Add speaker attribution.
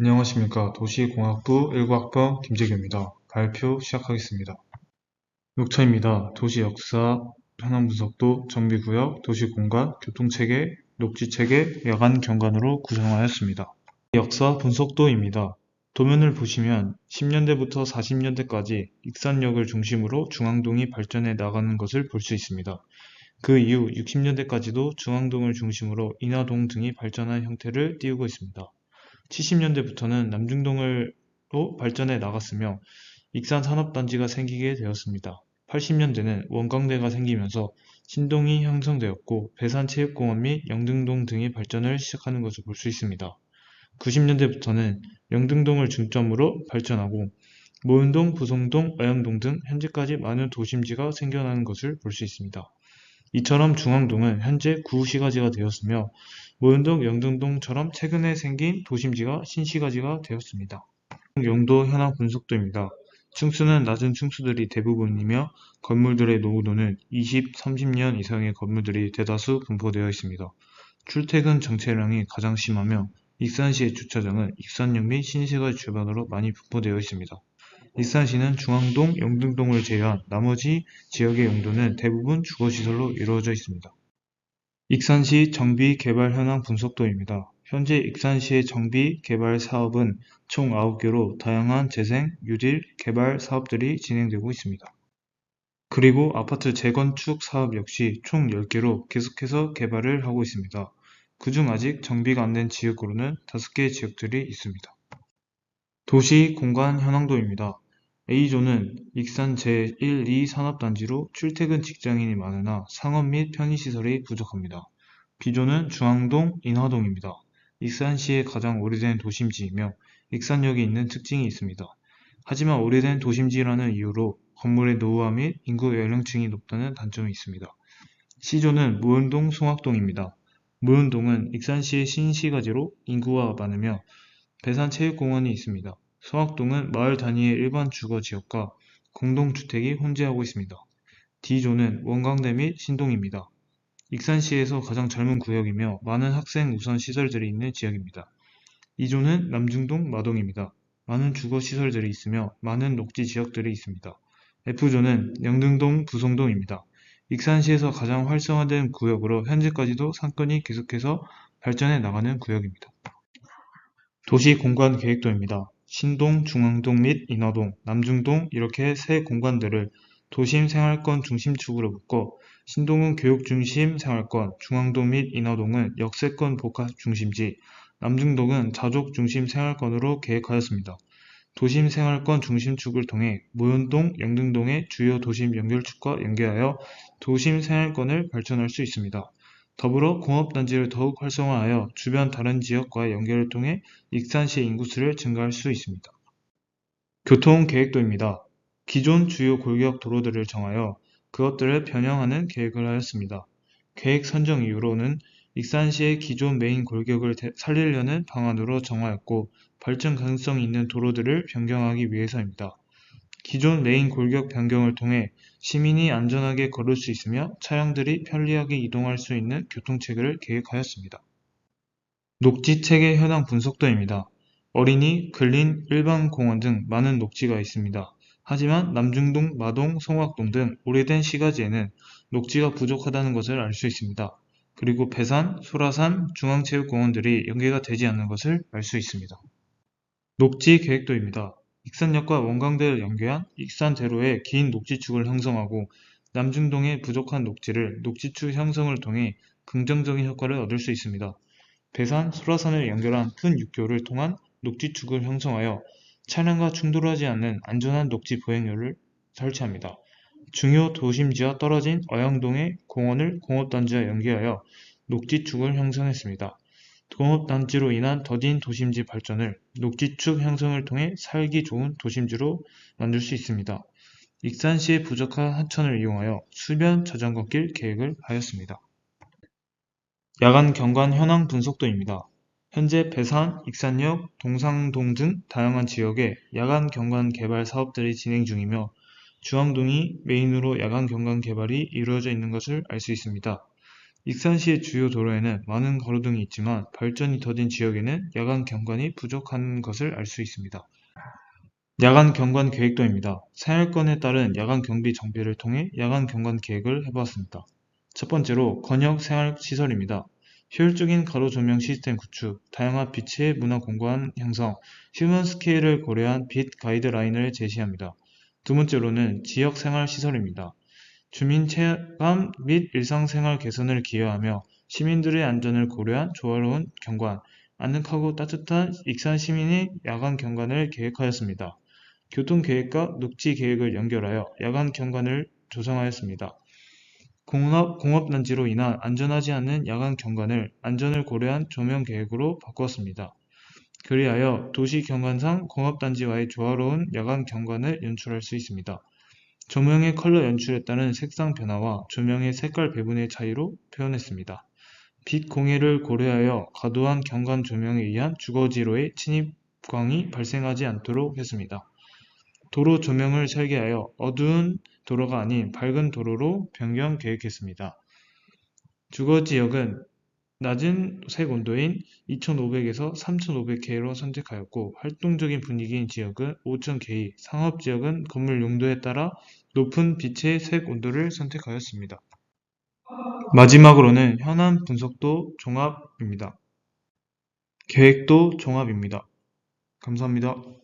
Speaker 1: 안녕하십니까. 도시공학부 1과학번 김재규입니다. 발표 시작하겠습니다. 녹차입니다. 도시 역사, 현황 분석도, 정비구역, 도시공간, 교통체계, 녹지체계, 야간 경관으로 구성하였습니다. 역사 분석도입니다. 도면을 보시면 10년대부터 40년대까지 익산역을 중심으로 중앙동이 발전해 나가는 것을 볼 수 있습니다. 그 이후 60년대까지도 중앙동을 중심으로 인하동 등이 발전한 형태를 띄우고 있습니다. 70년대부터는 남중동으로 발전해 나갔으며 익산 산업단지가 생기게 되었습니다. 80년대는 원광대가 생기면서 신동이 형성되었고 배산체육공원 및 영등동 등의 발전을 시작하는 것을 볼 수 있습니다. 90년대부터는 영등동을 중점으로 발전하고 모윤동, 부송동, 어양동 등 현재까지 많은 도심지가 생겨나는 것을 볼 수 있습니다. 이처럼 중앙동은 현재 구시가지가 되었으며 모현동, 영등동처럼 최근에 생긴 도심지가 신시가지가 되었습니다. 용도 현황 분석도입니다. 층수는 낮은 층수들이 대부분이며 건물들의 노후도는 20, 30년 이상의 건물들이 대다수 분포되어 있습니다. 출퇴근 정체량이 가장 심하며 익산시의 주차장은 익산역 및 신시가지 주변으로 많이 분포되어 있습니다. 익산시는 중앙동, 영등동을 제외한 나머지 지역의 용도는 대부분 주거시설로 이루어져 있습니다. 익산시 정비 개발 현황 분석도입니다. 현재 익산시의 정비 개발 사업은 총 9개로 다양한 재생, 유질, 개발 사업들이 진행되고 있습니다. 그리고 아파트 재건축 사업 역시 총 10개로 계속해서 개발을 하고 있습니다. 그중 아직 정비가 안 된 지역으로는 5개 지역들이 있습니다. 도시 공간 현황도입니다. A조는 익산 제1, 2 산업단지로 출퇴근 직장인이 많으나 상업 및 편의시설이 부족합니다. B조는 중앙동, 인화동입니다. 익산시의 가장 오래된 도심지이며 익산역이 있는 특징이 있습니다. 하지만 오래된 도심지라는 이유로 건물의 노후화 및 인구 연령층이 높다는 단점이 있습니다. C조는 무은동, 송악동입니다. 무은동은 익산시의 신시가지로 인구가 많으며 배산체육공원이 있습니다. 서학동은 마을 단위의 일반 주거 지역과 공동주택이 혼재하고 있습니다. D조는 원광대 및 신동입니다. 익산시에서 가장 젊은 구역이며 많은 학생 우선 시설들이 있는 지역입니다. 2조는 남중동 마동입니다. 많은 주거 시설들이 있으며 많은 녹지 지역들이 있습니다. F조는 영등동 부송동입니다. 익산시에서 가장 활성화된 구역으로 현재까지도 상권이 계속해서 발전해 나가는 구역입니다. 도시 공간 계획도입니다. 신동, 중앙동 및 인화동, 남중동 이렇게 세 공간들을 도심 생활권 중심축으로 묶어 신동은 교육 중심 생활권, 중앙동 및 인화동은 역세권 복합 중심지, 남중동은 자족 중심 생활권으로 계획하였습니다. 도심 생활권 중심축을 통해 모현동, 영등동의 주요 도심 연결축과 연계하여 도심 생활권을 발전할 수 있습니다. 더불어 공업단지를 더욱 활성화하여 주변 다른 지역과의 연결을 통해 익산시의 인구수를 증가할 수 있습니다. 교통계획도입니다. 기존 주요 골격 도로들을 정하여 그것들을 변형하는 계획을 하였습니다. 계획 선정 이유로는 익산시의 기존 메인 골격을 살리려는 방안으로 정하였고 발전 가능성이 있는 도로들을 변경하기 위해서입니다. 기존 레인 골격 변경을 통해 시민이 안전하게 걸을 수 있으며 차량들이 편리하게 이동할 수 있는 교통체계를 계획하였습니다. 녹지 체계 현황 분석도입니다. 어린이, 근린, 일반 공원 등 많은 녹지가 있습니다. 하지만 남중동, 마동, 송악동 등 오래된 시가지에는 녹지가 부족하다는 것을 알 수 있습니다. 그리고 배산, 소라산, 중앙체육공원들이 연계가 되지 않는 것을 알 수 있습니다. 녹지 계획도입니다. 익산역과 원광대를 연계한 익산대로의 긴 녹지축을 형성하고 남중동의 부족한 녹지를 녹지축 형성을 통해 긍정적인 효과를 얻을 수 있습니다. 배산, 소라산을 연결한 큰 육교를 통한 녹지축을 형성하여 차량과 충돌하지 않는 안전한 녹지 보행로를 설치합니다. 중요 도심지와 떨어진 어양동의 공원을 공업단지와 연계하여 녹지축을 형성했습니다. 공업단지로 인한 더딘 도심지 발전을 녹지축 형성을 통해 살기 좋은 도심지로 만들 수 있습니다. 익산시의 부족한 하천을 이용하여 수변 자전거길 계획을 하였습니다. 야간 경관 현황 분석도입니다. 현재 배산, 익산역, 동상동 등 다양한 지역에 야간 경관 개발 사업들이 진행 중이며 중앙동이 메인으로 야간 경관 개발이 이루어져 있는 것을 알 수 있습니다. 익산시의 주요 도로에는 많은 가로등이 있지만 발전이 더딘 지역에는 야간 경관이 부족한 것을 알 수 있습니다. 야간 경관 계획도입니다. 생활권에 따른 야간 경비 정비를 통해 야간 경관 계획을 해보았습니다. 첫 번째로 건역 생활 시설입니다. 효율적인 가로 조명 시스템 구축, 다양한 빛의 문화 공간 형성, 휴먼 스케일을 고려한 빛 가이드라인을 제시합니다. 두 번째로는 지역 생활 시설입니다. 주민 체감 및 일상생활 개선을 기여하며 시민들의 안전을 고려한 조화로운 경관, 아늑하고 따뜻한 익산 시민의 야간 경관을 계획하였습니다. 교통계획과 녹지계획을 연결하여 야간 경관을 조성하였습니다. 공업, 공업단지로 인한 안전하지 않은 야간 경관을 안전을 고려한 조명 계획으로 바꾸었습니다. 그리하여 도시 경관상 공업단지와의 조화로운 야간 경관을 연출할 수 있습니다. 조명의 컬러 연출에 따른 색상 변화와 조명의 색깔 배분의 차이로 표현했습니다. 빛 공해를 고려하여 과도한 경관 조명에 의한 주거지로의 침입광이 발생하지 않도록 했습니다. 도로 조명을 설계하여 어두운 도로가 아닌 밝은 도로로 변경 계획했습니다. 주거 지역은 낮은 색 온도인 2500에서 3500K로 선택하였고 활동적인 분위기인 지역은 5000K, 상업 지역은 건물 용도에 따라 높은 빛의 색 온도를 선택하였습니다. 마지막으로는 현안 분석도 종합입니다. 계획도 종합입니다. 감사합니다.